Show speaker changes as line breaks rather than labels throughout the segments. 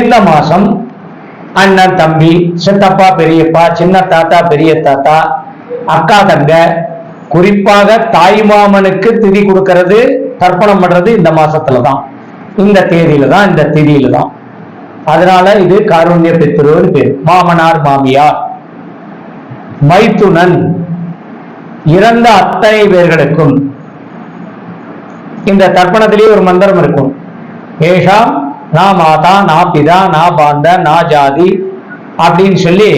இந்த மாசம் அண்ணன் தம்பி சித்தப்பா பெரியப்பா சின்ன தாத்தா பெரிய தாத்தா அக்கா தங்க குறிப்பாக தாய் மாமனுக்கு திதி கொடுக்கறது தர்ப்பணம் பண்றது இந்த மாசத்துல தான் இந்த தேதியில தான் இந்த திதியில தான் அதனால இது காருண்ய பித்ருன்னு பேர். மாமனார் மாமியார். மைத்துனன். இறந்த அத்தனை பேர்களுக்கும் இந்த தர்ப்பணத்திலேயே ஒரு மந்திரம் இருக்கும். ஏஷாம் நா மாதா நான் பிதா நான் பாந்த நா ஜாதி அப்படின்னு சொல்லி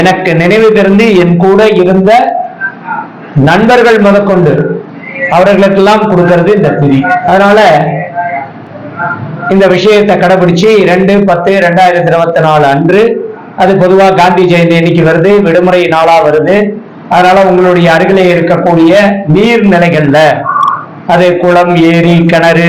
எனக்கு நினைவு தெரிந்து என் கூட இருந்த நண்பர்கள் முதற்கொண்டு அவர்களுக்கெல்லாம் கொடுக்கறது இந்த பிரி. அதனால இந்த விஷயத்தை கடைபிடிச்சு ரெண்டு பத்து ரெண்டாயிரத்தி இருபத்தி நாலு அன்று அது பொதுவாக காந்தி ஜெயந்தி இன்னைக்கு வருது விடுமுறை நாளா வருது. அதனால உங்களுடைய அருகிலே இருக்கக்கூடிய நீர்நிலைகள்ல அது குளம் ஏரி கிணறு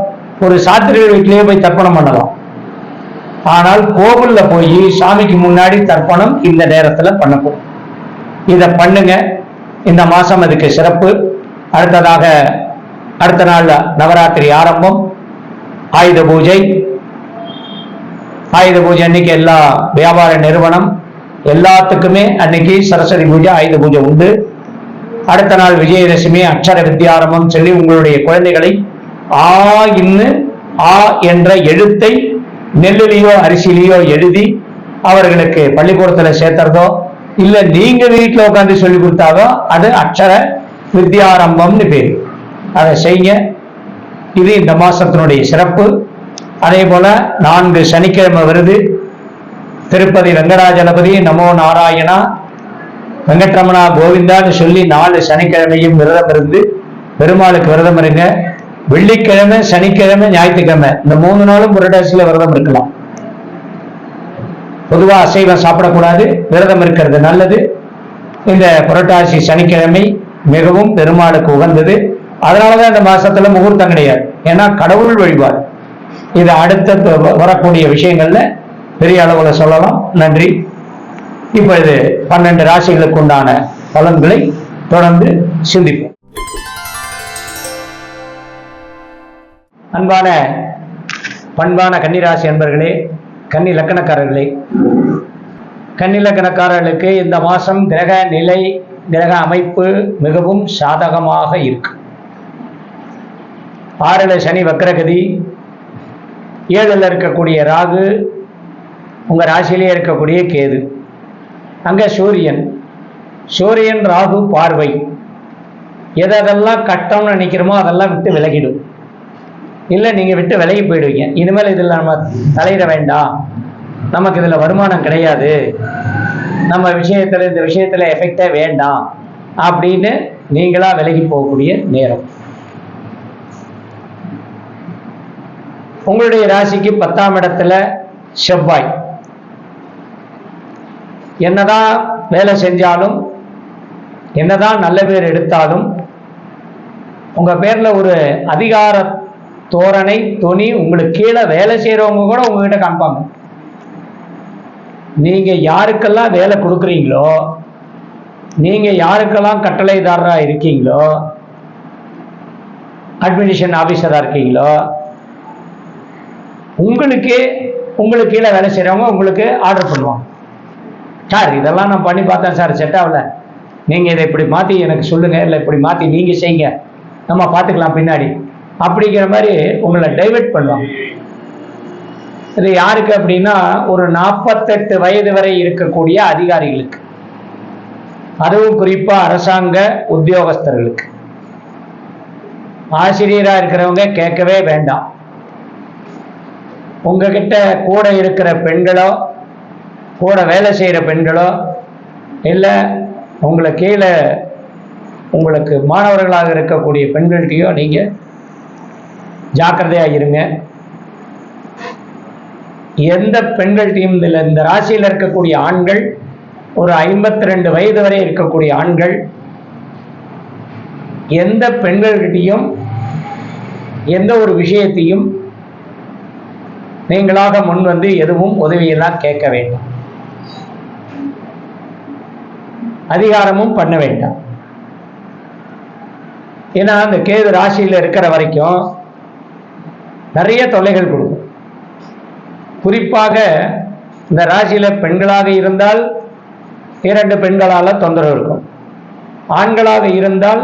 ஒரு சாத்திரிகள் வீட்டிலேயே போய் தர்ப்பணம் பண்ணலாம். ஆனால் கோவில்ல போய் சாமிக்கு முன்னாடி தர்ப்பணம் இந்த நேரத்துல பண்ணக்கூடும் இத பண்ணுங்க. இந்த மாசம் அதுக்கு சிறப்பு. அடுத்ததாக அடுத்த நாள் நவராத்திரி ஆரம்பம். ஆயுத பூஜை. ஆயுத பூஜை அன்னைக்கு எல்லா வியாபார நிறுவனம் எல்லாத்துக்குமே அன்னைக்கு சரஸ்வதி பூஜை ஆயுத பூஜை உண்டு. அடுத்த நாள் விஜயதசமி அக்ஷர வித்தியாரம்பம் சொல்லி உங்களுடைய குழந்தைகளை ஆ இன்னு ஆ என்ற எழுத்தை நெல்லிலேயோ அரிசிலேயோ எழுதி அவர்களுக்கு பள்ளிக்கூடத்துல சேர்த்துறதோ இல்ல நீங்க வீட்டுல உட்காந்து சொல்லி கொடுத்தாதோ அது அக்ஷர வித்யாரம்பம்னு பேர். அதை செய்ய இது இந்த மாசத்தினுடைய சிறப்பு. அதே போல நான்கு சனிக்கிழமை வருது. திருப்பதி வெங்கடாஜலபதி நமோ நாராயணா வெங்கட்ரமணா கோவிந்தான்னு சொல்லி நாலு சனிக்கிழமையும் விரதம் இருந்து பெருமாளுக்கு விரதம் இருங்க. வெள்ளிக்கிழமை சனிக்கிழமை ஞாயிற்றுக்கிழமை. இந்த மூணு நாளும் புரட்டாசியில விரதம் இருக்கலாம். பொதுவா அசைவம் சாப்பிடக்கூடாது விரதம் இருக்கிறது நல்லது. இந்த புரட்டாசி சனிக்கிழமை மிகவும் பெருமாளுக்கு உகந்தது. அதனாலதான் இந்த மாசத்துல முகூர்த்தம் கிடையாது. ஏன்னா கடவுள் வழிபாடு. இது அடுத்த வரக்கூடிய விஷயங்கள்ல பெரிய அளவுல சொல்லலாம். நன்றி. இப்பொழுது பன்னெண்டு ராசிகளுக்கு உண்டான பலன்களை தொடர்ந்து சிந்திப்போம். அன்பான பண்பான கன்னிராசி அன்பர்களே கன்னி லக்கணக்காரர்களே. கன்னி லக்கணக்காரர்களுக்கு இந்த மாதம் கிரக நிலை கிரக அமைப்பு மிகவும் சாதகமாக இருக்கு. ஆறில் சனி வக்ரகதி ஏழில் இருக்கக்கூடிய ராகு உங்கள் ராசியிலே இருக்கக்கூடிய கேது. அங்கே சூரியன். சூரியன் ராகு பார்வை. எதெல்லாம் கட்டம்னு நினைக்கிறோமோ அதெல்லாம் விட்டு விலகிடும். இல்லை நீங்கள் விட்டு விலகி போயிடுவீங்க. இனிமேல் இதில் நம்ம தலையிட வேண்டாம். நமக்கு இதில் வருமானம் கிடையாது. நம்ம விஷயத்தில் இந்த விஷயத்தில் எஃபெக்டே வேண்டாம். அப்படின்னு நீங்களாக விலகி போகக்கூடிய நேரம். உங்களுடைய ராசிக்கு பத்தாம் இடத்துல செவ்வாய். என்னதான் வேலை செஞ்சாலும் என்னதான் நல்ல பேர் எடுத்தாலும் உங்கள் பேரில் ஒரு அதிகார தோரணை துணி உங்களுக்கு கீழே வேலை செய்யறவங்க கூட உங்ககிட்ட காமிப்பாங்க. நீங்க யாருக்கெல்லாம் வேலை கொடுக்குறீங்களோ நீங்க யாருக்கெல்லாம் கட்டளைதாரராக இருக்கீங்களோ அட்மினிஸ்ட்ரேஷன் ஆஃபீஸராக இருக்கீங்களோ உங்களுக்கு உங்களுக்கு கீழே வேலை செய்கிறவங்க உங்களுக்கு ஆர்டர் பண்ணுவாங்க. சார் இதெல்லாம் நான் பண்ணி பார்த்தேன் சார் செட் ஆகல. நீங்க இதை இப்படி மாத்தி எனக்கு சொல்லுங்க இல்லை இப்படி மாத்தி நீங்க செய்யுங்க. நம்ம பார்த்துக்கலாம் பின்னாடி. அப்படிங்கிற மாதிரி உங்களை டைவெர்ட் பண்ணுவாங்க. இது யாருக்கு அப்படின்னா ஒரு நாற்பத்தெட்டு வயது வரை இருக்கக்கூடிய அதிகாரிகளுக்கு. அதுவும் குறிப்பாக அரசாங்க உத்தியோகஸ்தர்களுக்கு. ஆசிரியராக இருக்கிறவங்க கேட்கவே வேண்டாம். உங்ககிட்ட கூட இருக்கிற பெண்களோ கூட வேலை செய்கிற பெண்களோ இல்லை உங்களை கீழே உங்களுக்கு மாணவர்களாக இருக்கக்கூடிய பெண்கள்கிட்டயோ நீங்கள் ஜாக்கிரதையாக இருங்க. எந்த பெண்கள்கிட்டையும் இதில் இந்த ராசியில் இருக்கக்கூடிய ஆண்கள் ஒரு ஐம்பத்தி ரெண்டு வயது வரை இருக்கக்கூடிய ஆண்கள் எந்த பெண்கள்கிட்டையும் எந்த ஒரு விஷயத்தையும் நீங்களாக முன் வந்து எதுவும் உதவியெல்லாம் கேட்க வேண்டாம். அதிகாரமும் பண்ண வேண்டாம். ஏன்னா அந்த கேது ராசியில் இருக்கிற வரைக்கும் நிறைய தொல்லைகள் கொடுக்கும். குறிப்பாக இந்த ராசியில் பெண்களாக இருந்தால் இரண்டு பெண்களால் தொந்தரவு இருக்கும். ஆண்களாக இருந்தால்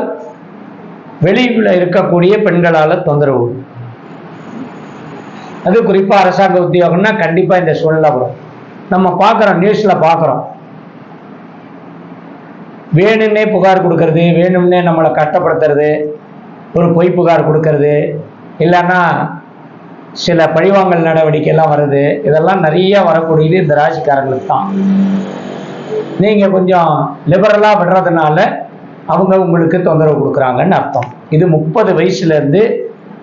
வெளியில் இருக்கக்கூடிய பெண்களால் தொந்தரவு இருக்கும். அது குறிப்பாக அரசாங்க உத்தியோகம்னா கண்டிப்பாக இந்த சூழ்நிலை வரும். நம்ம பார்க்குறோம் நியூஸில் பார்க்குறோம். வேணும்னே புகார் கொடுக்கறது வேணும்னே நம்மளை கஷ்டப்படுத்துறது ஒரு பொய் புகார் கொடுக்கறது இல்லைன்னா சில பழிவாங்கல் நடவடிக்கை எல்லாம் வருது. இதெல்லாம் நிறைய வரக்கூடியது இந்த ராசிக்காரங்களுக்கு தான். நீங்க கொஞ்சம் லிபரலா விடுறதுனால அவங்க உங்களுக்கு தொந்தரவு கொடுக்குறாங்கன்னு அர்த்தம். இது முப்பது வயசுல இருந்து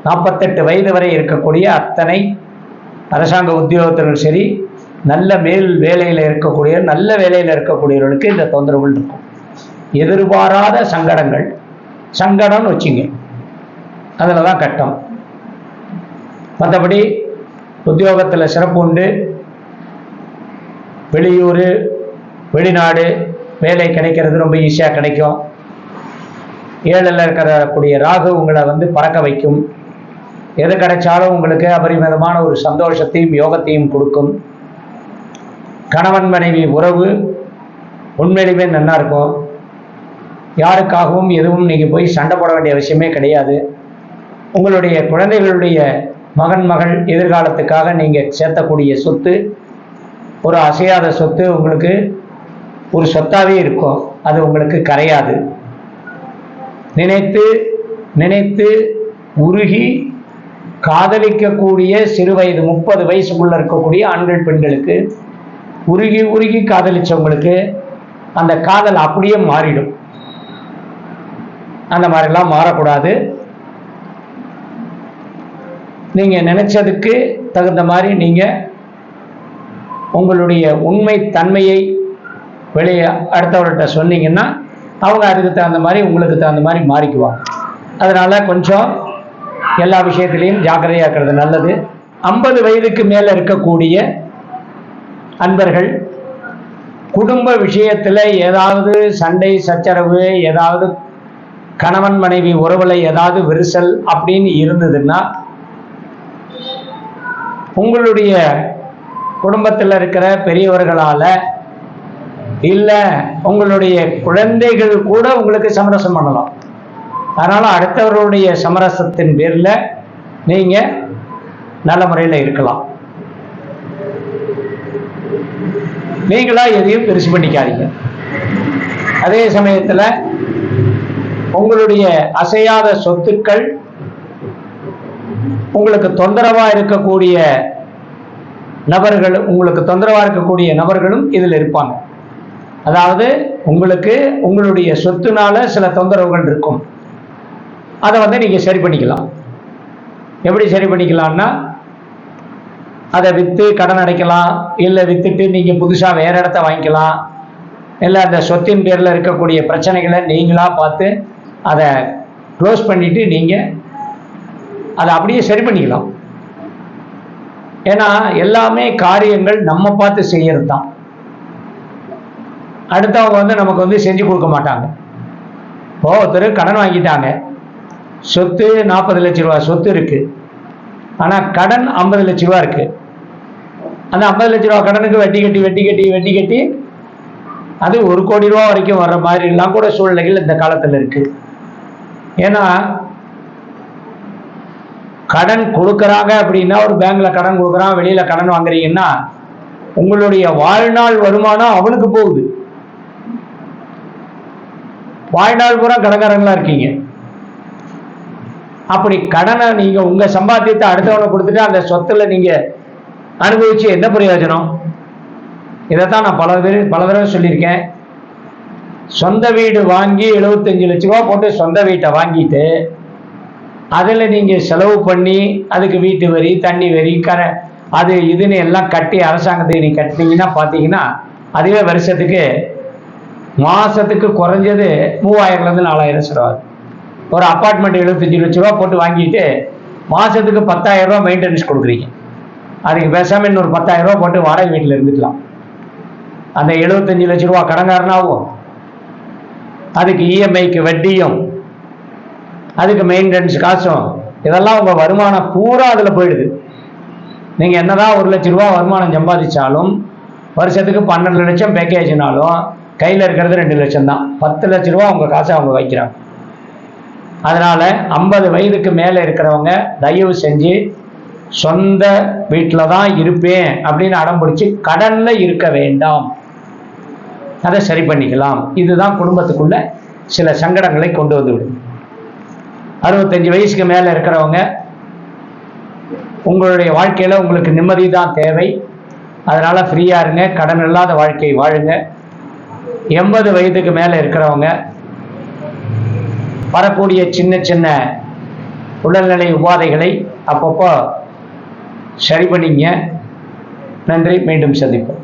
நாற்பத்தெட்டு வயது வரை இருக்கக்கூடிய அத்தனை அரசாங்க உத்தியோகத்திலும் சரி நல்ல மேல் வேலையில் இருக்கக்கூடிய நல்ல வேலையில் இருக்கக்கூடியவர்களுக்கு இந்த தொந்தரவுகள் இருக்கும். எதிர்பாராத சங்கடங்கள். சங்கடம்னு வச்சுங்க. அதில் தான் கட்டம். மற்றபடி உத்தியோகத்தில் சிறப்பு உண்டு. வெளியூர் வெளிநாடு வேலை கிடைக்கிறது ரொம்ப ஈஸியாக கிடைக்கும். ஏழில் இருக்கக்கூடிய ராகு உங்களை வந்து பறக்க வைக்கும். எது கிடைச்சாலும் உங்களுக்கு அபரிமிதமான ஒரு சந்தோஷத்தையும் யோகத்தையும் கொடுக்கும். கணவன் மனைவி உறவு உண்மையிலுமே நல்லா இருக்கும். யாருக்காகவும் எதுவும் நீங்கள் போய் சண்டை போட வேண்டிய அவசியமே கிடையாது. உங்களுடைய குழந்தைகளுடைய மகன் மகள் எதிர்காலத்துக்காக நீங்கள் சேர்த்தக்கூடிய சொத்து ஒரு அசையாத சொத்து உங்களுக்கு ஒரு சொத்தாகவே இருக்கும். அது உங்களுக்கு கரையாது. நினைத்து நினைத்து உருகி காதலிக்கக்கூடிய சிறு வயது முப்பது வயசுக்குள்ள இருக்கக்கூடிய ஆண்கள் பெண்களுக்கு உருகி உருகி காதலிச்சவங்களுக்கு அந்த காதல் அப்படியே மாறிடும். அந்த மாதிரிலாம் மாறக்கூடாது. நீங்கள் நினைச்சதுக்கு தகுந்த மாதிரி நீங்கள் உங்களுடைய உண்மை தன்மையை வெளியே அடுத்தவர்கிட்ட சொன்னீங்கன்னா அவங்க அதுக்கு தகுந்த மாதிரி உங்களுக்கு தகுந்த மாதிரி மாறிக்குவாங்க. அதனால் கொஞ்சம் எல்லா விஷயத்திலையும் ஜாக்கிரதையாக இருக்கிறது நல்லது. ஐம்பது வயதுக்கு மேலே இருக்கக்கூடிய அன்பர்கள் குடும்ப விஷயத்தில் ஏதாவது சண்டை சச்சரவு ஏதாவது கணவன் மனைவி உறவில் ஏதாவது விரிசல் அப்படின்னு இருந்ததுன்னா உங்களுடைய குடும்பத்தில் இருக்கிற பெரியவர்களால் இல்லை உங்களுடைய குழந்தைகள் கூட உங்களுக்கு சமரசம் பண்ணலாம். அதனால் அடுத்தவர்களுடைய சமரசத்தின் பேரில் நீங்கள் நல்ல முறையில் இருக்கலாம். நீங்களா எதையும் பெருசு பண்ணிக்காதீங்க. அதே சமயத்தில் உங்களுடைய அசையாத சொத்துக்கள் உங்களுக்கு தொந்தரவா இருக்கக்கூடிய நபர்கள் உங்களுக்கு தொந்தரவா இருக்கக்கூடிய நபர்களும் இதில் இருப்பாங்க. அதாவது உங்களுக்கு உங்களுடைய சொத்துனால சில தொந்தரவுகள் இருக்கும். அதை வந்து நீங்கள் சரி பண்ணிக்கலாம். எப்படி சரி பண்ணிக்கலாம்னா அதை விற்று கடன் அடைக்கலாம் இல்லை விற்றுட்டு நீங்கள் புதுசாக வேறு இடத்த வாங்கிக்கலாம் இல்லை அந்த சொத்தின் பேரில் இருக்கக்கூடிய பிரச்சனைகளை நீங்களாக பார்த்து அதை க்ளோஸ் பண்ணிவிட்டு நீங்கள் அதை அப்படியே சரி பண்ணிக்கலாம். ஏன்னா எல்லாமே காரியங்கள் நம்ம பார்த்து செய்யறது தான் அடுத்தவங்க வந்து நமக்கு வந்து செஞ்சு கொடுக்க மாட்டாங்க. இப்போ ஒருத்தர் கடன் வாங்கிட்டாங்க. சொத்து நாற்பது லட்ச ரூபா சொத்து இருக்கு. ஆனால் கடன் ஐம்பது லட்ச ரூபா இருக்கு. அந்த ஐம்பது லட்ச ரூபா கடனுக்கு வெட்டி கட்டி வெட்டி கட்டி வெட்டி கட்டி அது ஒரு கோடி ரூபா வரைக்கும் வர்ற மாதிரிலாம் கூட சூழ்நிலைகள் இந்த காலத்தில் இருக்கு. ஏன்னா கடன் கொடுக்குறாங்க அப்படின்னா ஒரு பேங்க்ல கடன் கொடுக்குறான் வெளியில கடன் வாங்குறீங்கன்னா உங்களுடைய வாழ்நாள் வருமானம் அவனுக்கு போகுது. வாழ்நாள் பூரா கடன்காரங்களா இருக்கீங்க. அப்படி கடனை நீங்க உங்க சம்பாத்தியத்தை அடுத்தவனை கொடுத்துட்டு அந்த சொத்துல நீங்க அனுபவிச்சு என்ன பிரயோஜனம்? இதைத்தான் நான் பல பேர் பல தடவை சொல்லியிருக்கேன். சொந்த வீடு வாங்கி 75 லட்ச ரூபா போட்டு சொந்த வீட்டை வாங்கிட்டு அதில் நீங்கள் செலவு பண்ணி அதுக்கு வீட்டு வரி தண்ணி வரி கர அது இதுன்னு எல்லாம் கட்டி அரசாங்கத்துக்கு நீ கட்டினீங்கன்னா பார்த்தீங்கன்னா அதுவே வருஷத்துக்கு மாதத்துக்கு குறைஞ்சது மூவாயிரம்லேருந்து நாலாயிரம் செலவாது ஒரு அப்பார்ட்மெண்ட் 75 லட்ச ரூபா போட்டு வாங்கிட்டு மாதத்துக்கு பத்தாயிரம் ரூபா மெயின்டெனன்ஸ் கொடுக்குறீங்க. அதுக்கு பேசாமல் இன்னொரு பத்தாயிரம் ரூபா போட்டு வாடகை வீட்டில் இருந்துக்கலாம். அந்த 75 லட்ச ரூபா கடன்காரனாகும் அதுக்கு இஎம்ஐக்கு வட்டியும் அதுக்கு மெயின்டெனன்ஸ் காசும். இதெல்லாம் உங்கள் வருமானம் பூரா அதில் போயிடுது. நீங்கள் என்னதான் ஒரு லட்ச ரூபா வருமானம் சம்பாதிச்சாலும் வருஷத்துக்கு பன்னெண்டு லட்சம் பேக்கேஜ்னாலும் கையில் இருக்கிறது ரெண்டு லட்சம் தான். பத்து லட்ச ரூபா உங்கள் காசை அவங்க வைக்கிறாங்க. அதனால் ஐம்பது வயதுக்கு மேலே இருக்கிறவங்க தயவு செஞ்சு சொந்த வீட்டில் தான் இருப்பேன் அப்படின்னு அடம் பிடிச்சி கடனில் இருக்க வேண்டாம். அதை சரி பண்ணிக்கலாம். இதுதான் குடும்பத்துக்குள்ள சில சங்கடங்களை கொண்டு வந்துவிடும் அறுபத்தஞ்சு வயசுக்கு மேலே இருக்கிறவங்க உங்களுடைய வாழ்க்கையில் உங்களுக்கு நிம்மதி தான் தேவை. அதனால் ஃப்ரீயாக இருங்க கடன் இல்லாத வாழ்க்கை வாழுங்க. எண்பது வயதுக்கு மேலே இருக்கிறவங்க வரக்கூடிய சின்ன சின்ன உடல்நிலை உபாதைகளை அப்பப்போ சரி பண்ணிங்க. நன்றி மீண்டும் சந்திப்போம்.